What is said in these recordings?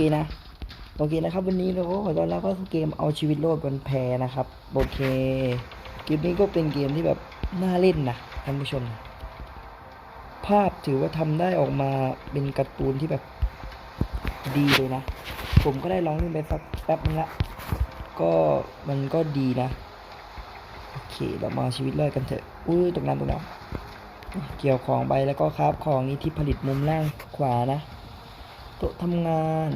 เคนะ โอเคนะครับ วันนี้เราก็ขอต้อนรับเข้าสู่เกมเอาชีวิตรอดบนแพนะครับ โอเค เกมนี้ก็เป็นเกมที่แบบน่าเล่นนะท่านผู้ชม ภาพถือว่าทำได้ออกมาเป็นการ์ตูนที่แบบดีเลยนะ ผมก็ได้ลองเล่นไปสักแป๊บนึงละ ก็มันก็ดีนะ โอเค เรามาชีวิตรอดกันเถอะ อุ้ยตกน้ำตกน้ำเกี่ยวของไปแล้วก็คราบของนี้ที่ผลิตมุมล่างขวานะโต๊ะทำงาน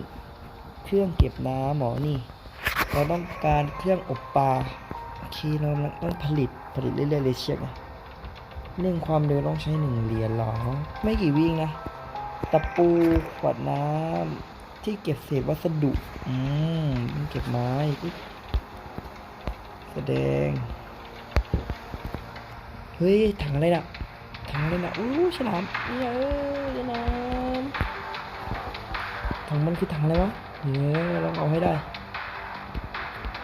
เครื่องเก็บน้ำหมอนี่ เราต้องการเครื่องอบปลาโอเคเราต้องผลิตผลิตเรื่อยๆเลยเชียกนะเรื่องความเร็วต้องใช้หนึ่งเหรียญหรอ ไม่กี่วิ่งนะ ตะปูขวดน้ำที่เก็บเศษวัสดุ อืมเก็บไม้อุ๊ยแสดง เฮ้ย ถังอะไรนะถังอะไรนะอู้ฉลามเยเอ้ยฉลามถังมันคือถังอะไรวะ เนี่ยลองเอาให้ได้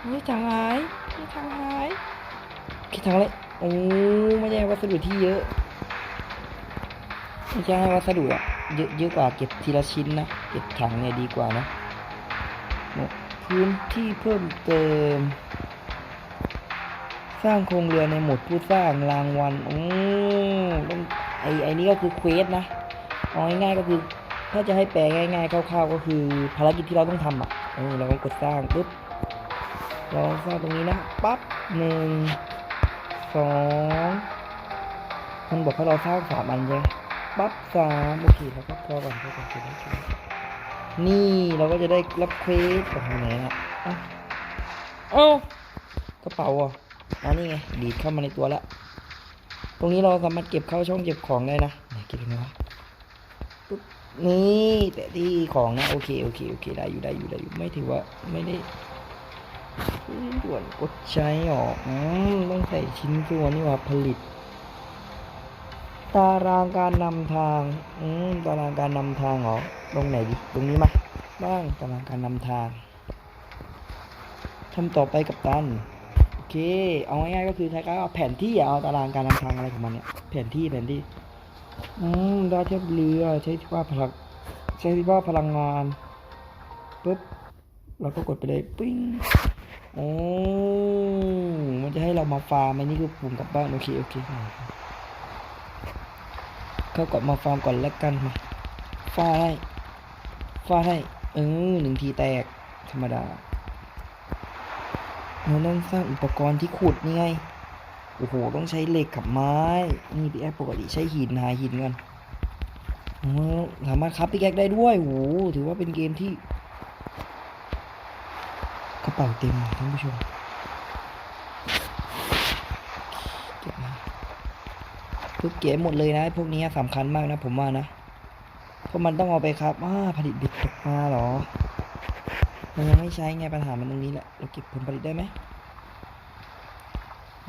เฮ้ยถังหายเฮ้ยถังหายคิดถังอะไรโอ้ไม่ใช่วัสดุที่เยอะไม่ใช่วัสดุอะเยอะเยอะกว่าเก็บทีละชิ้นนะเก็บถังเนี่ยดีกว่านะเนี่ยพื้นที่เพิ่มเติม สร้างโครงเรือในโหมดผู้สร้างรางวัลโอ้ต้องไอไอนี้ก็คือเควสนะเอาง่ายๆก็คือ ถ้าจะให้แปลง่ายๆคร่าวๆก็คือภารกิจที่เราต้องทำอะเออเราก็กดสร้างปุ๊บเราสร้างตรงนี้นะปั๊บหนึ่งสองมันบอกให้เราสร้างสามอันใช่ไหมปั๊บสามโอเคแล้วก็พอก่อนพอก่อนพอก่อนพอก่อนนี่เราก็จะได้รับเควสจากไหนอะเอ้ากระเป๋าอะอันนี้ไงดีดเข้ามาในตัวละตรงนี้เราสามารถเก็บเข้าช่องเก็บของได้นะไหนเก็บยังไงวะ นี่แต่ที่ของนะ โอเคโอเคโอเคได้อยู่ได้อยู่ได้อยู่ไม่ถือว่าไม่ได้ด่วนกดใช้ออกอืมต้องใส่ชิ้นส่วนนี่ว่าผลิต ตารางการนำทางอืมตารางการนำทางเหรอตรงไหนดิตรงนี้มาบ้างตารางการนำทางทำต่อไปกับตันโอเค เอาง่ายๆก็คือคล้ายๆเอาแผนที่เอาตารางการนำทางอะไรของมันเนี่ยแผนที่แผนที่ อืมดาวเทียบเรือใช้ที่ว่าพลังใช้ที่ว่าพลังงานปุ๊บเราก็กดไปเลยปิ้งโอ้มันจะให้เรามาฟาร์มอันนี้คือปุ่มกลับบ้านโอเคโอเคเข้ากดมาฟาร์มก่อนแล้วกันมาฟาให้ฟาให้เออหนึ่งทีแตกธรรมดาเราต้องสร้างอุปกรณ์ที่ขุดนี่ไง โอ้โห ต้องใช้เหล็กกับไม้ นี่พี่แอปปกติใช้หินหาหินกันสามารถคับพี่แก๊กได้ด้วยโอ้โหถือว่าเป็นเกมที่ กระเป๋าเต็มท่านผู้ชมเก็บมาปุ๊บเก็บหมดเลยนะพวกนี้สำคัญมากนะผมว่านะ เพราะมันต้องเอาไปครับอ่าผลิตบ็ดตกปลาเหรอ มันยังไม่ใช้ไงปัญหามันตรงนี้แหละ เราเก็บผลผลิตได้ไหม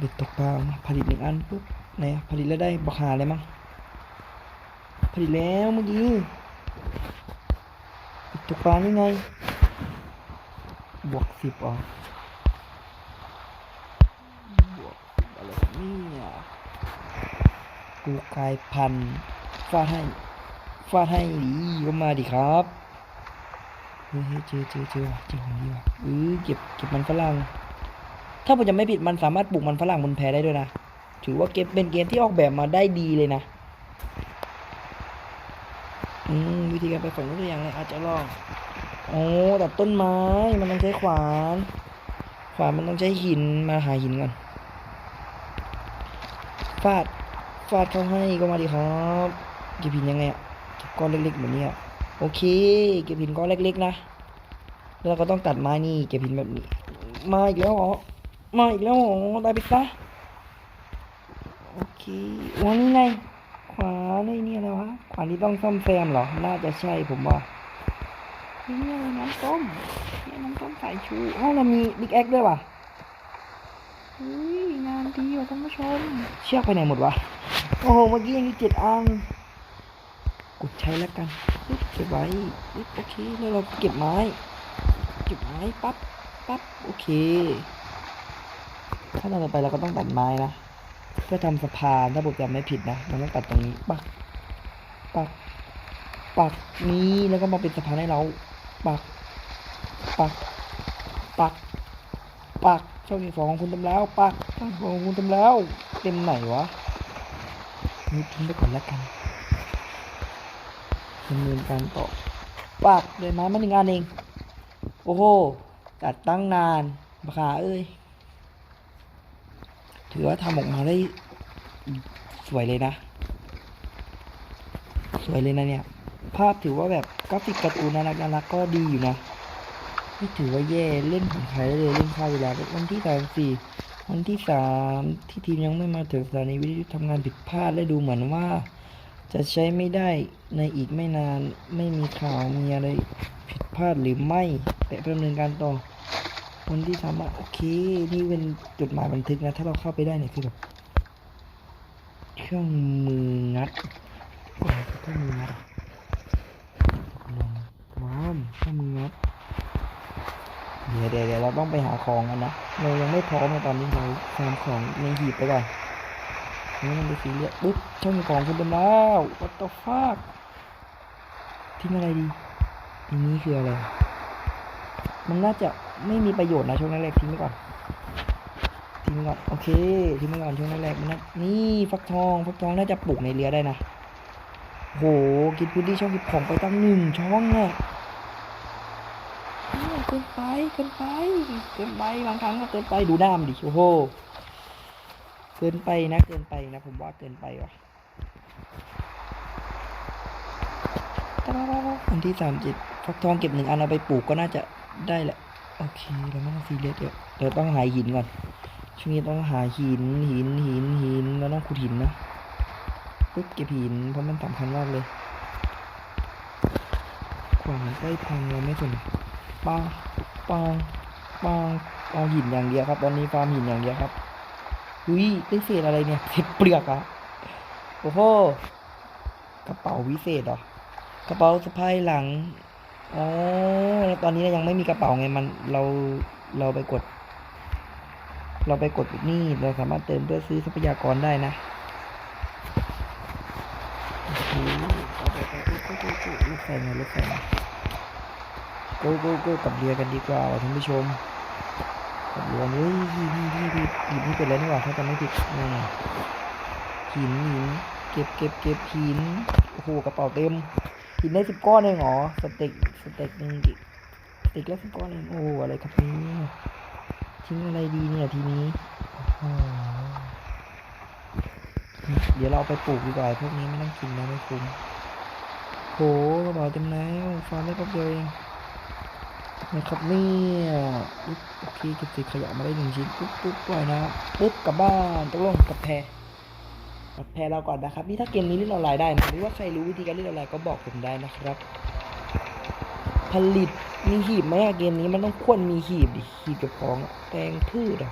เบ็ดตกปลามาผลิตหนึ่งอันปุ๊บไหนผลิตแล้วได้บักหาอะไรมั่งผลิตแล้วเมื่อกี้เบ็ดตกปลานี่ไง บวกสิบอ๋อบวกอะไรเนี่ยกูกลายพันธุ์ฟาดให้ฟาดให้ดีก็มาดิครับเฮ้ยเจอเจอเจอเจอของดีว่ะเออเก็บเก็บมันฝรั่ง ถ้าผมจะไม่ผิดมันสามารถปลูกมันฝรั่งบนแพได้ด้วยนะ ถือว่าเกมเป็นเกมที่ออกแบบมาได้ดีเลยนะอืมวิธีการไปฝังตัวอย่างเลยอาจจะลองโอ้ตัดต้นไม้มันต้องใช้ขวาน ขวานมันต้องใช้หินมาหาหินก่อนฟาดฟาดเข้าให้ก็มาดีครับเก็บหินยังไงอะก้อนเล็กๆแบบนี้อะโอเค เก็บหินก้อนเล็กๆนะแล้วก็ต้องตัดไม้นี่เก็บหินแบบนี้มาอีกแล้วเหรอ มาอีกแล้วเหรอได้ไปซะโอเควันนี้ไงขวานี่นี่อะไรวะขวานี่ต้องซ่อมแซมเหรอ น่าจะใช่ผมว่านี่อะไรน้ำต้มนี่น้ำต้มสายชูอ้าวเรามีบิ๊กแอคด้วยว่ะเฮ้ยงานดีว่ะท่านผู้ชม เชือกไปไหนหมดวะโอ้โหเมื่อกี้ยังมีเจ็ดอันกดใช้แล้วกันเก็บไว้โอเคแล้วเราเก็บไม้ เก็บไม้ปั๊บปั๊บโอเค ถ้าเราต่อไปเราก็ต้องตัดไม้นะ เพื่อทำสะพานถ้าผมจำไม่ผิดนะมันต้องตัดตรงนี้ปักปักปักนี้แล้วก็มาเป็นสะพานให้เราปักปักปักปักช่องที่สองของคุณเต็มแล้วปักช่องที่สองของคุณเต็มแล้ว เต็มไหนวะนี่ทิ้งไปก่อนแล้วกันดำเนินการต่อปักเลยไม้มาหนึ่งอันเอง โอ้โหตัดตั้งนานราคาเอ้ย ถือว่าทำออกมาได้สวยเลยนะ สวยเลยนะเนี่ย ภาพถือว่าแบบกราฟิกการ์ตูนน่ารักน่ารักก็ดีอยู่นะไม่ถือว่าแย่เล่นของใครได้เลยเล่นข้าวเวลาวันที่สามสี่วันที่สามที่ทีมยังไม่มาถึงสถานีวิทยุทำงานผิดพลาดและดูเหมือนว่า จะใช้ไม่ได้ในอีกไม่นานไม่มีข่าวมีอะไรผิดพลาดหรือไม่ แต่ดำเนินการต่อ วันที่สามอะโอเค นี่เป็นจดหมายบันทึกนะ ถ้าเราเข้าไปได้เนี่ยคือแบบเครื่องมืองัดเครื่องมืองัดลองว้าวเครื่องมืองัดเดี๋ยวเดี๋ยวเราต้องไปหาของกันนะเรายังไม่พร้อมในตอนนี้เราฟาร์มของในหีบไปก่อนนี่มันไปสีเรียปุ๊บช่องของคุณเต็มแล้ว what the fuck ทิ้งอะไรดีอันนี้คืออะไร มันน่าจะ ไม่มีประโยชน์นะช่วงแรกๆทิ้งไปก่อน ทิ้งก่อนโอเคทิ้งไปก่อนช่วงแรกๆมันน่านี่ฟักทองฟักทองน่าจะปลูกในเรือได้นะโหกินพื้นที่ช่องเกิบของไปตั้งหนึ่งช่องเนี่ยเนี่ยเกินไปเกินไปเกินไปบางครั้งก็เกินไปดูหน้ามดิโอ้โหเกินไปนะเกินไปนะ ผมว่าเกินไปว่ะอันที่สามจิตฟักทองเก็บหนึ่งอันเอาไปปลูกก็น่าจะได้แหละ โอเคเราไม่ต้องซีเรียสเดี๋ยวเดี๋ยวต้องหาหินก่อนช่วงนี้ต้องหาหินหินหินหินเราต้องขุดหินนะปุ๊บเก็บหินเพราะมันสำคัญมากเลยขวานใกล้พังเราไม่สนปังปังปังเอาหินอย่างเดียวครับ ตอนนี้ฟาร์มหินอย่างเดียวครับอุ้ยได้เศษอะไรเนี่ยเศษเปลือกอะโอ้โหกระเป๋าวิเศษเหรอกระเป๋าสะพายหลัง อ๋อแล้วตอนนี้ยังไม่มีกระเป๋าไงมันเราเราไปกด เราไปกดนี่เราสามารถเติมเพื่อซื้อทรัพยากรได้นะอ้โหเอาไปไปไปไปไปลูกไฟมาลูกไฟมาโกโกโกกลับเรือกันดีกว่าท่านผู้ชมกับเรือเฮ้ยพี่พี่พี่พี่หยิบนี่เป็นแล้วนี่หว่าถ้าจำไม่ผิดนี่หินหินเก็บเก็บเก็บหินโอ้โหกระเป๋าเต็ม หินได้สิบก้อนเองเหรอสเต็กสเต็กหนึ่งดิสเต็กและสิบก้อนเองโอ้อะไรครับเนี่ยทิ้งอะไรดีเนี่ยทีนี้เดี๋ยวเราเอาไปปลูกดีกว่าพวกนี้ไม่ต้องกินนะไม่คุ้มโหกระเป๋าเต็มแล้วฟาร์มได้แป๊บเดียวเองนะครับเนี่ยอุ๊ยโอเคเก็บเศษขยะมาได้หนึ่งชิ้นปุ๊บปุ๊บปล่อยนะปุ๊บกลับบ้านตกลงกับแพร กับแพรเราก่อนนะครับ นี่ถ้าเกมนี้เล่นออนไลน์ได้นะหรือว่าใครรู้วิธีการเล่นออนไลน์ก็บอกผมได้นะครับ ผลิตมีหีบไหมอะเกมนี้มันต้องควรมีหีบดิหีบเก็บของแปลงพืชอะ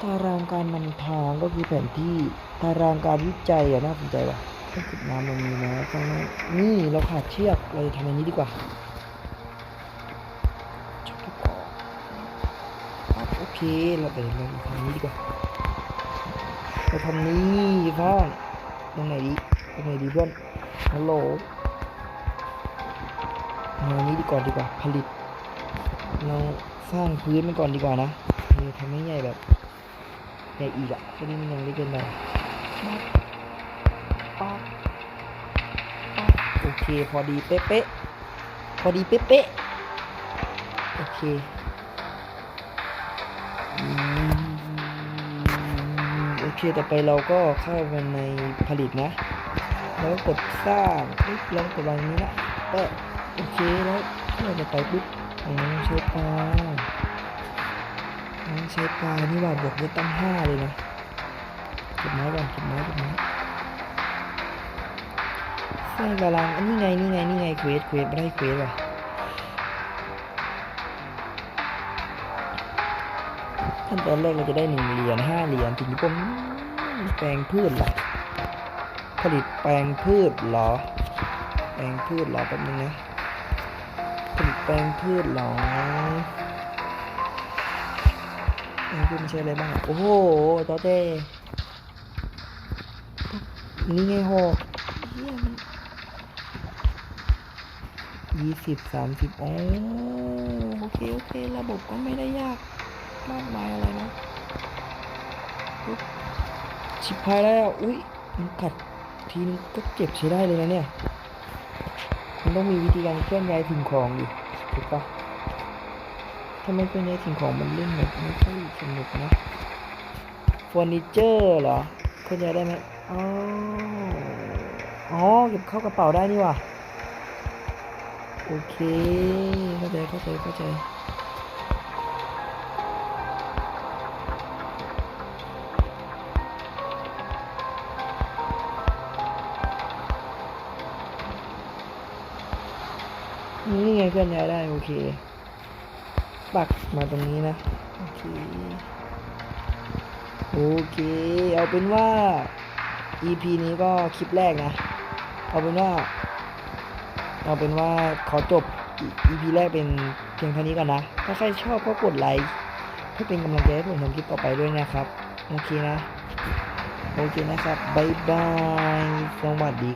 ตารางการนำทางก็คือแผนที่ตารางการวิจัยอะน่าสนใจว่ะเครื่องสูบน้ำมันมีนะข้างหน้นี่เราขาดเชือกเราจะทำอันนี้ดีกว่าโอเคเราเดี๋ยวเราทำนี้ดีกว่า เราทำนี้บ้างตรงไหนดีตรงไหนดีเพื่อนฮัลโหลเอานนี้ดีกว่าดีกว่า ผลิต เราสร้างพื้นมันก่อนดีกว่านะเออทำให้ใหญ่แบบใหญ่อีกอะแค่นี้มันยังเล็กเกินไปโอเค พอดีเป๊ะๆพอดีเป๊ะๆโอเค ต่อไปเราก็เข้าไปในผลิตนะ แล้วกดสร้างปุ๊บแล้วกดวางนี้นะเออโอเคแล้วเราจะไปปุ๊บอ๋อใช้ปลาใช้ปลานี่ว่าบวกได้ตั้งห้าเลยนะเก็บไม้ก่อนเก็บไม้เก็บไม้ใส่กำลังอันนี้ไงนี่ไงนี่ไงเควสเควสไม่ได้เควสว่ะ ขั้นตอนแรกเราจะได้หนึ่งเหรียญห้าเหรียญถึงผมแปลงพืชเหรอผลิตแปลงพืชเหรอ แปลงพืชเหรอแป๊บนึงนะผลิตแปลงพืชเหรออันนี้คือมันใช้อะไรบ้างโอ้โหตอเต้นี่ไงหกยี่สิบสามสิบโอ้โอเค โอเค ระบบก็ไม่ได้ยาก มากมายอะไรนะชิบหายแล้ว อุ้ยมันกัดทีนึงก็เจ็บใช้ได้เลยนะเนี่ย มันต้องมีวิธีการเคลื่อนย้ายสิ่งของอยู่ถูกปะถ้าไม่เคลื่อนย้ายสิ่งของมันเล่นแบบไม่ค่อยสนุกนะเฟอร์นิเจอร์เหรอเคลื่อนย้ายได้ไหมอ๋ออ๋อเก็บเข้ากระเป๋าได้นี่ว่ะโอเคเข้าใจเข้าใจเข้าใจ ไงเคลื่อนย้ายได้ โอเค ปักมาตรงนี้นะ โอเค โอเค เอาเป็นว่า EP นี้ก็คลิปแรกนะ เอาเป็นว่า เอาเป็นว่าขอจบ EP แรกเป็นเพียงเท่านี้ก่อนนะ ถ้าใครชอบก็กดไลค์เพื่อเป็นกำลังใจให้ผมทำคลิปต่อไปด้วยนะครับ โอเคนะ โอเคนะครับ บ๊ายบาย สวัสดี